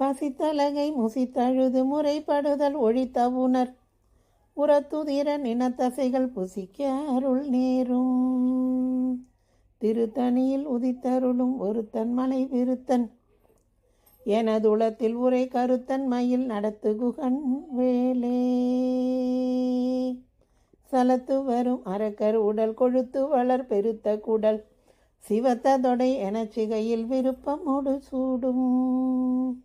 பசித்தலகை முசித்தழுது முறைப்படுதல் ஒழித்த உணர். உரத்துதிர நினத்தசைகள் புசிக்க அருள் நேரும். திருத்தணியில் உதித்தருளும் ஒருத்தன் மலை விருத்தன். எனதுளத்தில் உரை கருத்தன் மயில் நடத்து குகன் வேலே. சலத்து வரும் அரக்கர் உடல் கொழுத்து வளர் பெருத்த குடல். சிவத்த தொடை எனச்சிகையில் விருப்பமோடு சூடும்.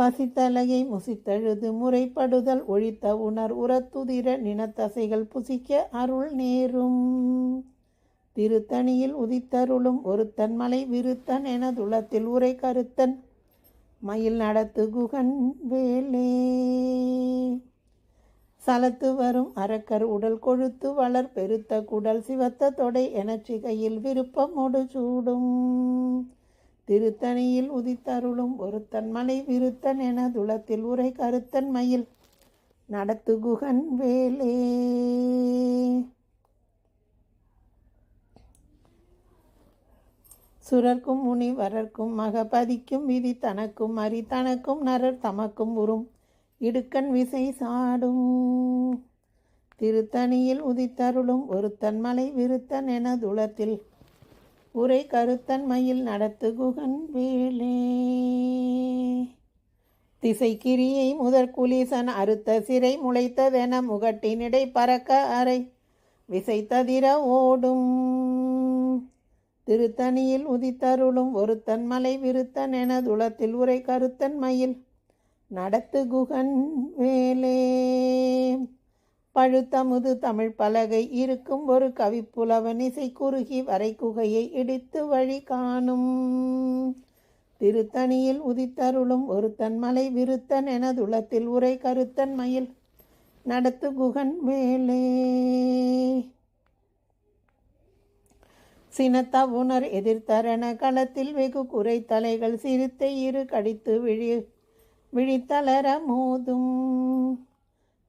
பசித்தலையை முசித்தழுது முறைப்படுதல் ஒழித்த உணர் உரத்துதிர நினத்தசைகள் புசிக்க அருள் நேரும். திருத்தணியில் உதித்தருளும் ஒருத்தன் மலை விருத்தன் எனதுளத்தில் உரை கருத்தன். மயில் நடத்து குகன் வேலே. சலத்து வரும் அரக்கர் உடல் கொழுத்து வளர் பெருத்த குடல் சிவத்த தொடை எனச்சிகையில் விருப்பமோடு சூடும் திருத்தணியில் உதித்தருளும் ஒருத்தன் மலை விருத்தன் என துளத்தில் உரை கருத்தன் மயில் நடத்து குகன் வேலே. சுரர்க்கும் முனிவரர்க்கும் மகபதிக்கும் விதி தனக்கும் அரி தனக்கும் நரர் தமக்கும் உறும் இடுக்கண் விசை சாடும். திருத்தணியில் உதித்தருளும் ஒருத்தன் மலை விருத்தன் என துளத்தில் உரை கருத்தன் மயில் நடத்து குகன் வேலே திசைக்கிரியை முதற் குலீசன் அறுத்த சிறை முளைத்ததென முகட்டினிடை பறக்க அறை. விசைத்ததிர ஓடும். திருத்தணியில் உதித்தருளும் ஒருத்தன் மலை விருத்தன் என துளத்தில் உரை கருத்தன் மயில் நடத்து குகன் வேலே பழுத்தமுது தமிழ் பலகை இருக்கும் ஒரு கவிப்புலவன் இசை குறுகி வரை குகையை இடித்து வழி காணும். திருத்தணியில் உதித்தருளும் ஒருத்தன் மலை விருத்தன் எனதுளத்தில் உரை கருத்தன் மயில் நடத்து குகன் மேலே. சினத்த உணர் எதிர்த்தரண களத்தில் வெகு குறை தலைகள் சிறுத்தை இரு கடித்து விழி விழித்தளர மோதும்.